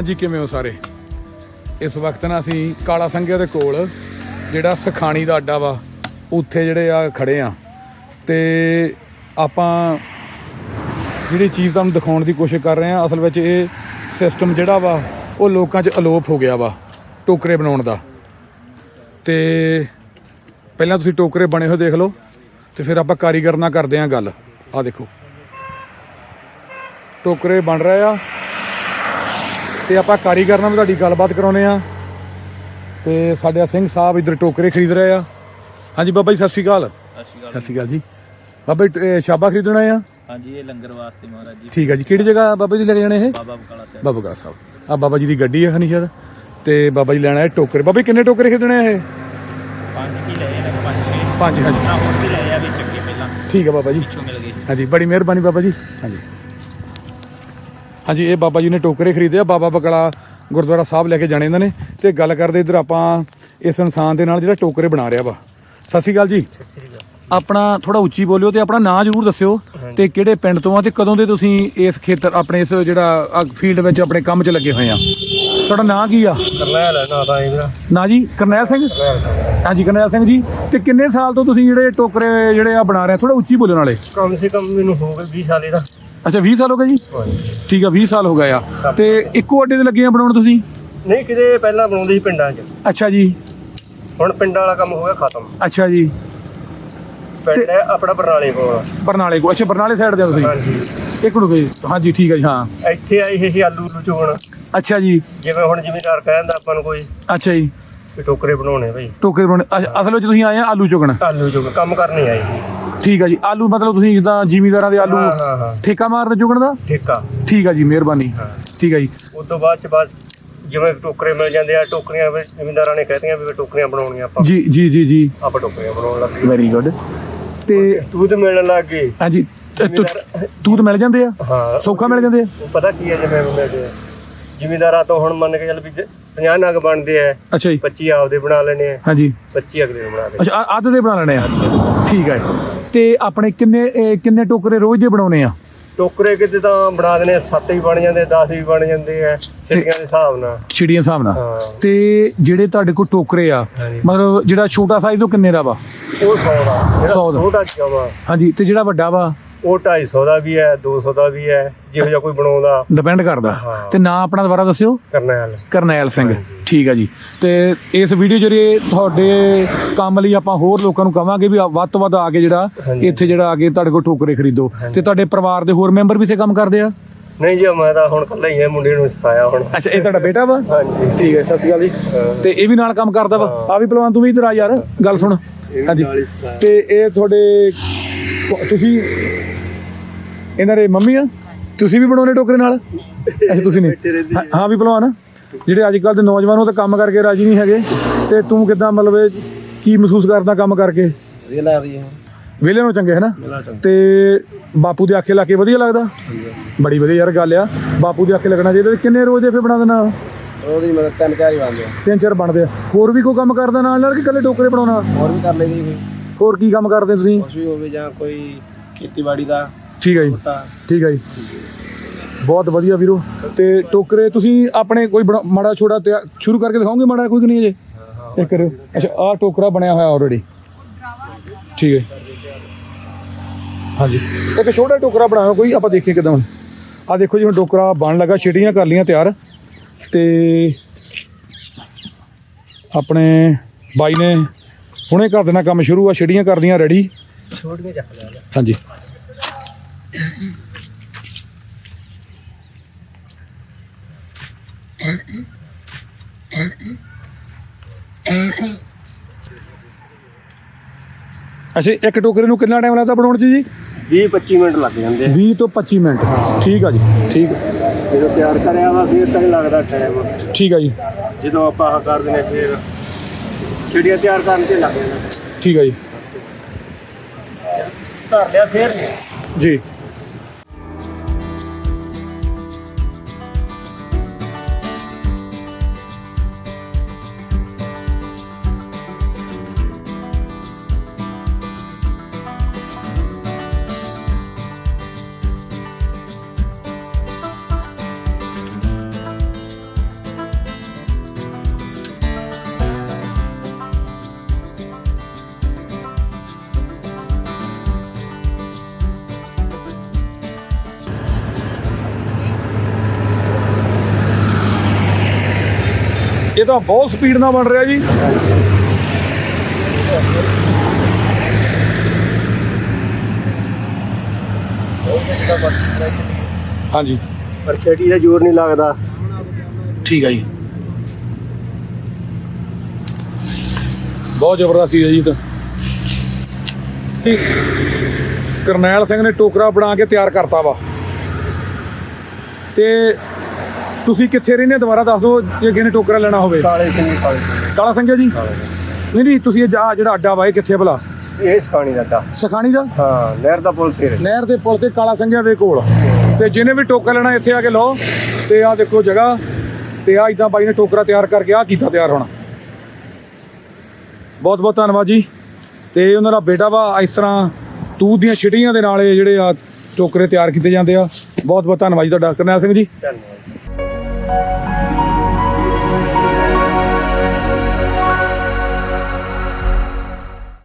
ਹਾਂਜੀ, ਕਿਵੇਂ ਹੋ ਸਾਰੇ? ਇਸ ਵਕਤ ਨਾ ਅਸੀਂ ਕਾਲਾ ਸੰਘਿਆ ਦੇ ਕੋਲ, ਜਿਹੜਾ ਸਖਾਣੀ ਦਾ ਅੱਡਾ ਵਾ, ਉੱਥੇ ਜਿਹੜੇ ਆ ਖੜੇ ਆ। ਤੇ ਆਪਾਂ ਜਿਹੜੀ ਚੀਜ਼ ਤੁਹਾਨੂੰ ਦਿਖਾਉਣ ਦੀ ਕੋਸ਼ਿਸ਼ ਕਰ ਰਹੇ ਆ, ਅਸਲ ਵਿੱਚ ਇਹ ਸਿਸਟਮ ਜਿਹੜਾ ਵਾ, ਉਹ ਲੋਕਾਂ 'ਚ ਅਲੋਪ ਹੋ ਗਿਆ ਵਾ, ਟੋਕਰੇ ਬਣਾਉਣ ਦਾ। ਤੇ ਪਹਿਲਾਂ ਤੁਸੀਂ ਟੋਕਰੇ ਬਣੇ ਹੋਏ ਦੇਖ ਲਓ, ਤੇ ਫਿਰ ਆਪਾਂ ਕਾਰੀਗਰ ਨਾਲ ਕਰਦੇ ਆ ਗੱਲ। ਆ ਦੇਖੋ। ਟੋਕਰੇ ਬਣ ਰਹੇ ਆ ਤੇ ਆਪਾਂ ਕਾਰੀਗਰ ਨਾਲ ਵੀ ਤੁਹਾਡੀ ਗੱਲਬਾਤ ਕਰਾਉਨੇ ਆ ਤੇ ਸਾਡੇ ਸਿੰਘ ਸਾਹਿਬ ਇਧਰ ਟੋਕਰੇ ਖਰੀਦ ਰਹੇ ਆ। ਹਾਂਜੀ ਬਾਬਾ ਜੀ ਸਤਿ ਸ਼੍ਰੀ ਅਕਾਲ। ਸਤਿ ਸ਼੍ਰੀ ਅਕਾਲ ਜੀ। ਬਾਬਾ ਜੀ ਸ਼ਾਬਾ ਖਰੀਦਣਾ ਆ? ਹਾਂਜੀ ਇਹ ਲੰਗਰ ਵਾਸਤੇ ਮਹਾਰਾਜ ਜੀ। ਠੀਕ ਹੈ ਜੀ। ਕਿਹੜੀ ਜਗ੍ਹਾ ਬਾਬਾ ਜੀ ਲੈ ਕੇ ਜਾਣੇ ਇਹ? ਬਾਬਾ ਬਕਾਲਾ ਸਾਹਿਬ। ਬਾਬਾ ਗਰਾ ਸਾਹਿਬ। ਆ ਬਾਬਾ ਜੀ ਦੀ ਗੱਡੀ ਹੈ ਖਨੀ ਸ਼ਾਇਦ ਤੇ ਬਾਬਾ ਜੀ ਲੈਣਾ ਹੈ ਟੋਕਰੇ। ਬਾਬਾ ਜੀ ਕਿੰਨੇ ਟੋਕਰੇ ਖਰੀਦਣੇ ਆ ਇਹ? ਪੰਜ ਕੀ ਲਏ ਨੇ ਪੰਜ ਛੇ। ਪੰਜ ਹਾਂਜੀ। ਨਾ ਹੋਰ ਵੀ ਲਏ ਆ ਵੀ ਚੱਕੇ ਪਹਿਲਾਂ। ਠੀਕ ਹੈ ਬਾਬਾ ਜੀ। ਹਾਂਜੀ ਬੜੀ ਮਿਹਰਬਾਨੀ ਬਾਬਾ ਜੀ। ਹਾਂਜੀ। ਹਾਂਜੀ ਇਹ ਬਾਬਾ ਜੀ ਨੇ ਟੋਕਰੇ ਖਰੀਦੇ ਆ ਬਾਬਾ ਬਕਲਾ ਗੁਰਦੁਆਰਾ ਸਾਹਿਬ ਲੈ ਕੇ ਜਾਣੇ ਇਹਨਾਂ ਨੇ। ਤੇ ਗੱਲ ਕਰਦੇ ਇਧਰ ਆਪਾਂ ਇਸ ਇਨਸਾਨ ਦੇ ਨਾਲ ਜਿਹੜਾ ਟੋਕਰੇ ਬਣਾ ਰਿਹਾ ਵਾ। ਸਤਿ ਸ਼੍ਰੀ ਅਕਾਲ ਜੀ। ਆਪਣਾ ਥੋੜਾ ਉੱਚੀ ਬੋਲਿਓ ਤੇ ਆਪਣਾ ਨਾਂ ਜ਼ਰੂਰ ਦੱਸਿਓ ਤੇ ਕਿਹੜੇ ਪਿੰਡ ਤੋਂ ਆ ਤੇ ਕਦੋਂ ਦੇ ਤੁਸੀਂ ਇਸ ਖੇਤਰ ਆਪਣੇ ਇਸ ਜਿਹੜਾ ਫੀਲਡ ਵਿੱਚ ਆਪਣੇ ਕੰਮ 'ਚ ਲੱਗੇ ਹੋਏ ਆ? ਤੁਹਾਡਾ ਨਾਂ ਕੀ ਆ? ਕਰਨੈਲ ਹੈ ਨਾ ਤਾਂ ਇਹ ਮੇਰਾ। ਨਾਂ ਜੀ ਕਰਨੈਲ ਸਿੰਘ? ਹਾਂਜੀ ਕਰਨੈਲ ਸਿੰਘ ਜੀ। ਤੇ ਕਿੰਨੇ ਸਾਲ ਤੋਂ ਤੁਸੀਂ ਜਿਹੜੇ ਟੋਕਰੇ ਜਿਹੜੇ ਆ ਬਣਾ ਰਹੇ ਥੋੜਾ ਉੱਚੀ ਬੋਲਿਓ ਨਾਲੇ ਕਮ ਸੇ ਕਮ ਮੈਨੂੰ ਹੋ ਗਏ 20 ਸਾਲ ਇਹਦਾ। ਅੱਛਾ 20 ਸਾਲ ਹੋ ਗਏ ਜੀ? ਠੀਕ ਆ 20 ਸਾਲ ਹੋ ਗਏ ਆ। ਤੇ ਇੱਕੋ ਅੱਡੇ ਤੇ ਲੱਗੇ ਆ ਬਣਾਉਣ ਤੁਸੀਂ? ਨਹੀਂ ਕਿਤੇ ਪਹਿਲਾਂ ਬਣਾਉਂਦੇ ਸੀ ਪਿੰਡਾਂ 'ਚ। ਅੱਛਾ ਜੀ। ਹੁਣ ਪਿੰਡਾਂ ਵਾਲਾ ਕੰਮ ਹੋ ਗਿਆ ਖਤਮ। ਅੱਛਾ ਜੀ। ਪਿੰਡ ਹੈ ਆਪਣਾ ਬਰਨਾਲੇ ਕੋਲ। ਬਰਨਾਲੇ ਕੋ ਅੱਛਾ ਬਰਨਾਲੇ ਸਾਈਡ ਦੇ ਆ ਤੁਸੀਂ? ਇੱਕ ਮਿੰਟ ਜੀ। ਹਾਂਜੀ ਠੀਕ ਹੈ ਜੀ ਹਾਂ। ਇੱਥੇ ਆਈ ਇਹ ਆਲੂ ਨੂੰ ਚੋਣ। ਅੱਛਾ ਜੀ। ਜਿਵੇਂ ਹੁਣ ਜ਼ਿਮੀਦਾਰ ਕਹਿੰਦਾ ਆਪਾਂ ਨੂੰ ਕੋਈ ਅੱਛਾ ਜੀ। ਟੋਕਰੇ ਬਣਾਉਣੇ ਬਈ। ਟੋਕਰੇ ਬਣਾਉਣੇ ਅਸਲ ਵਿੱਚ ਤੁਸੀਂ ਆਏ ਆ ਆਲੂ ਚੁਗਣ। ਆਲੂ ਚੋਣ ਕੰਮ ਕਰਨੇ ਆਏ ਸੀ। ਠੀਕ ਹੈ ਜੀ। ਆਲੂ ਮਤਲਬ ਤੁਸੀਂ ਜਿੱਦਾਂ ਜ਼ਿਮੀਦਾਰਾਂ ਦੇ ਆਲੂ ਹਾਂ ਹਾਂ ਹਾਂ। ਠੇਕਾ ਮਾਰਦੇ ਚੁਗਣ ਦਾ? ਠੇਕਾ। ਠੀਕ ਹੈ ਜੀ ਮਿਹਰਬਾਨੀ। ਠੀਕ ਹੈ ਜੀ। ਉਸ ਤੋਂ ਬਾਅਦ ਚ ਬਸ ਜਿਵੇਂ ਟੋਕਰੇ ਮਿਲ ਜਾਂਦੇ ਆ ਟੋਕਰੀਆਂ ਵੀ ਜ਼ਿਮੀਦਾਰਾਂ ਨੇ ਕਹਿਤੀਆਂ ਵੀ ਟੋਕਰੀਆਂ ਬਣਾਉਣੀਆਂ ਆਪਾਂ। ਜੀ ਜੀ ਜੀ ਜੀ। ਆਪਾਂ ਟੋਕਰੀਆਂ ਬਣਾਉਣ ਲੱਗ ਵੈਰੀ ਗੁੱਡ ਤੇ ਤੂੰ ਮਿਲਣ ਲੱਗ ਗਏ। ਹਾਂਜੀ ਤੇ ਤੁ- ਤਾਂ ਮਿਲ ਜਾਂਦੇ ਆ? ਹਾਂ। ਸੌਖਾ ਮਿਲ ਜਾਂਦੇ ਆ? ਉਹ ਪਤਾ ਕੀ ਹੈ ਜਿਵੇਂ ਮਿਲਦੇ ਆ। ਜ਼ਿਮੀਦਾਰਾਂ ਤੋਂ ਹੁਣ ਮੰਨ ਕੇ ਚੱਲ ਵੀ 50 ਨਗ ਬਣਦੇ ਆ ਅੱਛਾ ਜੀ। 25 ਆਪਦੇ ਬਣਾ ਲੈਣੇ ਆ। ਹਾਂਜੀ। 25 ਅਗਲੇ ਨੂੰ ਬਣਾ ਦੇ ਅੱਛਾ ਆ- ਅੱਧ ਦੇ ਬਣਾ ਲੈਣੇ ਆ। ਠੀਕ ਹੈ ਤੇ ਆਪਣੇ ਕਿੰਨੇ ਇਹ ਕਿੰਨੇ ਟੋਕਰੇ ਰੋਜ਼ ਦੇ ਬਣਾਉਣੇ ਆ? ਟੋਕਰੇ ਕਿਤੇ ਤਾਂ ਬਣਾ ਦੇਣੇ 7 ਵੀ ਬਣ ਜਾਂਦੇ 10 ਵੀ ਬਣ ਜਾਂਦੇ ਆ ਸਿੱਟੀਆਂ ਦੇ ਹਿਸਾਬ ਨਾਲ। ਚਿੜੀਆਂ ਹਿਸਾਬ ਨਾਲ। ਹਾਂ। ਤੇ ਜਿਹੜੇ ਤੁਹਾਡੇ ਕੋਲ ਟੋਕਰੇ ਆ ਹਾਂਜੀ। ਮਤਲਬ ਜਿਹੜਾ ਛੋਟਾ ਸਾਈਜ਼ ਉਹ ਕਿੰਨੇ ਦਾ ਵਾ? ਉਹ 100 ਦਾ। ਜਿਹੜਾ ਸੌ ਦਾ। ਛੋਟਾ ਜਮਾ ਹਾਂਜੀ ਤੇ ਜਿਹੜਾ ਵੱਡਾ ਵਾ? ਉਹ 250 ਦਾ ਵੀ ਹੈ 200 ਦਾ ਵੀ ਹੈ ਜਿਹੋ ਜਿਹਾ ਕੋਈ ਬਣਾਉਂਦਾ। ਡਿਪੈਂਡ ਕਰਦਾ। ਤੇ ਨਾਂ ਆਪਣਾ ਦੁਬਾਰਾ ਦੱਸਿਓ? ਕਰਨਾ ਹੈ ਕਰਨੈਲ ਸਿੰਘ। ਠੀਕ ਹੈ ਜੀ। ਤੇ ਇਸ ਵੀਡੀਓ ਜਰੀਏ ਤੁਹਾਡੇ ਕੰਮ ਲਈ ਆਪਾਂ ਹੋਰ ਲੋਕਾਂ ਨੂੰ ਕਵਾਂਗੇ ਵੀ ਵੱਧ ਤੋਂ ਵੱਧ ਆ ਕੇ ਜਿਹੜਾ। ਇੱਥੇ ਜਿਹੜਾ ਆ ਕੇ ਤੁਹਾਡੇ ਕੋਲ ਟੋਕਰੇ ਖਰੀਦੋ। ਤੇ ਤੁਹਾਡੇ ਪਰਿਵਾਰ ਦੇ ਹੋਰ ਮੈਂਬਰ ਵੀ ਇਥੇ ਕੰਮ ਕਰਦੇ ਆ? ਨਹੀਂ ਜੀ ਮੈਂ ਤਾਂ ਹੁਣ ਕੱਲਾ ਹੀ ਹੈ ਮੁੰਡੇ ਨੂੰ ਸਿਖਾਇਆ ਹੁਣ। ਅੱਛਾ ਇਹ ਤੁਹਾਡਾ ਬੇਟਾ ਵਾ? ਹਾਂਜੀ। ਠੀਕ ਹੈ ਸਤਿ ਸ਼੍ਰੀ ਅਕਾਲ ਜੀ। ਤੇ ਇਹ ਵੀ ਨਾਲ ਕੰਮ ਕਰਦਾ ਵਾ? ਆ ਵੀ ਪਹਿਲਵਾਨ ਤੂੰ ਵੀ ਇੱਧਰ ਆ ਯਾਰ ਗੱਲ ਸੁਣ। ਹਾਂਜੀ। ਤੇ ਇਹ ਤੁਹਾਡੇ ਤੁਸੀਂ ਇਹਨਾਂ ਦੇ ਮੰਮੀ ਆ? ਤੁਸੀਂ ਵੀ ਬਣਾਉਣੇ ਟੋਕਰੇ ਨਾਲ? ਅੱਛਾ ਤੁਸੀਂ ਨਹੀਂ। ਹਾਂ- ਵੀ ਪਹਿਲਵਾਨ ਜਿਹੜੇ ਅੱਜ ਕੱਲ ਦੇ ਨੌਜਵਾਨ ਉਹ ਤਾਂ ਕੰਮ ਕਰਕੇ ਰਾਜੀ ਨਹੀਂ ਹੈਗੇ। ਤੇ ਤੂੰ ਕਿਦਾਂ ਮਤਲਬ ਕੀ ਮਹਿਸੂਸ ਕਰਦਾ ਕੰਮ ਕਰਕੇ? ਵਧੀਆ ਲੱਗਦੀ ਹੈ ਵਿਹਲੇ ਨੂੰ ਚੰਗੇ ਹੈ ਨਾ? ਤੇ ਬਾਪੂ ਦੇ ਆਖੇ ਲਾ ਕੇ ਵਧੀਆ ਲੱਗਦਾ? ਬੜੀ ਵਧੀਆ ਯਾਰ ਗੱਲ ਆ। ਬਾਪੂ ਦੇ ਆਖੇ ਲੱਗਣਾ ਚਾਹੀਦਾ ਕਿੰਨੇ ਰੋਜ਼ ਦੇ ਫੇ ਬਣਾ ਦੇਣਾ? ਉਹਦੀ ਮਤਲਬ ਤਿੰਨ ਚਾਰ ਹੀ ਬਣਦੇ ਤਿੰਨ ਚਾਰ ਬਣਦੇ ਆ। ਹੋਰ ਵੀ ਕੋਈ ਕੰਮ ਕਰਦਾ ਨਾਲ ਨਾਲ ਕਿ ਇਕੱਲੇ ਟੋਕਰੇ ਬਣਾਉਣਾ? ਹੋਰ ਵੀ ਕਰ ਲਈਦੀ ਹੋਰ ਕੀ ਕੰਮ ਕਰਦੇ ਤੁਸੀਂ? ਵੀ ਹੋਵੇ ਜਾਂ ਕੋਈ ਖੇਤੀਬਾੜੀ ਦਾ ਠੀਕ ਹੈ ਜੀ। ਠੀਕ ਹੈ ਜੀ। ਬਹੁਤ ਵਧੀਆ ਵੀਰੋ। ਤੇ ਟੋਕਰੇ ਤੁਸੀਂ ਆਪਣੇ ਕੋਈ ਬਣਾ- ਮਾੜਾ ਛੋੜਾ ਤਿਆ- ਸ਼ੁਰੂ ਕਰਕੇ ਦਿਖਾਓਗੇ ਮਾੜਾ ਕੋਈ ਕਿ ਨਹੀਂ ਅਜੇ? ਇਹ ਕਰਿਓ। ਅੱਛਾ ਆਹ ਟੋਕਰਾ ਬਣਿਆ ਹੋਇਆ ਆਲਰੇਡੀ ਠੀਕ ਹੈ ਹਾਂਜੀ। ਇੱਕ ਛੋਟਾ ਟੋਕਰਾ ਬਣਾਓ ਕੋਈ ਆਪਾਂ ਦੇਖੀਏ ਕਿਦਾਂ ਆ ਦੇਖੋ ਜੀ ਹੁਣ ਟੋਕਰਾ ਬਣ ਲੱਗਾ ਛਿਟੀਆਂ ਕਰ ਲੀਆਂ ਤਿਆਰ। ਤੇ ਆਪਣੇ ਬਾਈ ਨੇ ਹੁਣੇ ਕਰ ਦੇਣਾ ਕੰਮ ਸ਼ੁਰੂ ਆ ਛਿੜੀਆਂ ਕਰਦੀਆਂ ਰੈਡੀ ਛੋਟੀਆਂ ਚੱਕ ਲਿਆ ਹਾਂਜੀ। ਅੱਛਾ ਇੱਕ ਟੋਕਰੇ ਨੂੰ ਕਿੰਨਾ ਟਾਈਮ ਲੱਗਦਾ ਬਣਾਉਣ 'ਚ ਜੀ? 20 25 ਮਿੰਟ ਲੱਗ ਜਾਂਦੇ ਆ। 20 ਤੋਂ 25 ਮਿੰਟ। ਠੀਕ ਆ ਜੀ ਠੀਕ। ਜਦੋਂ ਤਿਆਰ ਕਰਿਆ ਵਾ ਫਿਰ ਤੱਕ ਲੱਗਦਾ ਟਾਈਮ ਠੀਕ ਆ ਜੀ। ਜਦੋਂ ਆਪਾਂ ਆਹ ਕਰ ਦਿੰਦੇ ਫਿਰ ਚਿੜੀਆਂ ਤਿਆਰ ਕਰਨ ਤੇ ਲੱਗ ਜਾਂਦਾ ਠੀਕ ਆ ਜੀ। ਧਰ ਲਿਆ ਫਿਰ ਜੀ। ਇਹ ਤਾਂ ਬਹੁਤ ਸਪੀਡ ਨਾਲ ਬਣ ਰਿਹਾ ਜੀ। ਹਾਂਜੀ। ਪਰ ਛੇੜੀ ਦਾ ਜ਼ੋਰ ਨਹੀਂ ਲੱਗਦਾ। ਠੀਕ ਹੈ ਜੀ। ਬਹੁਤ ਜ਼ਬਰਦਸਤ ਚੀਜ਼ ਹੈ ਜੀ ਤਾਂ। ਕਰਨੈਲ ਸਿੰਘ ਨੇ ਟੋਕਰਾ ਬਣਾ ਕੇ ਤਿਆਰ ਕਰਤਾ ਵਾ। ਤੇ ਤੁਸੀਂ ਕਿੱਥੇ ਰਹਿੰਦੇ ਦੁਬਾਰਾ ਦੱਸ ਦਿਓ ਜੇ ਨੇ ਟੋਕਰਾ ਲੈਣਾ ਹੋਵੇ। ਕਾਲੇ ਸਿੰਘ ਕਾਲੇ ਸਿੰਘ। ਕਾਲਾ ਸੰਘਿਆ ਜੀ? ਨਹੀਂ ਨਹੀਂ ਤੁਸੀਂ ਇਹ ਜਾ ਜਿਹੜਾ ਅੱਡਾ ਵਾ ਇਹ ਕਿੱਥੇ ਭਲਾ? ਇਹ ਸਖਾਣੀ ਦਾ ਅੱਡਾ। ਸਖਾਣੀ ਦਾ? ਹਾਂ ਨਹਿਰ ਦਾ ਪੁਲ ਤੇ ਨਹਿਰ ਦੇ ਪੁਲ ਤੇ ਕਾਲਾ ਸੰਘਿਆ ਦੇ ਕੋਲ। ਤੇ ਜਿਹਨੇ ਵੀ ਟੋਕਰਾ ਲੈਣਾ ਇੱਥੇ ਆ ਕੇ ਲਓ। ਤੇ ਆ ਦੇਖੋ ਜਗ੍ਹਾ। ਤੇ ਆ ਇਦਾਂ ਬਾਈ ਨੇ ਟੋਕਰਾ ਤਿਆਰ ਕਰਕੇ ਆ ਕੀਤਾ ਤਿਆਰ ਹੋਣਾ। ਬਹੁਤ ਬਹੁਤ ਧੰਨਵਾਦ ਜੀ। ਤੇ ਉਹਨਾਂ ਦਾ ਬੇਟਾ ਵਾ ਇਸ ਤਰ੍ਹਾਂ ਤੂਤ ਦੀਆਂ ਛਿਟੀਆਂ ਦੇ ਨਾਲ ਇਹ ਜਿਹੜੇ ਆ ਟੋਕਰੇ ਤਿਆਰ ਕੀਤੇ ਜਾਂਦੇ ਆ। ਬਹੁਤ ਬਹੁਤ ਧੰਨਵਾਦ ਜੀ ਤੁਹਾਡਾ। ਕਰਨੈਲ ਸਿੰਘ ਜੀ। ਧੰਨਵਾਦ।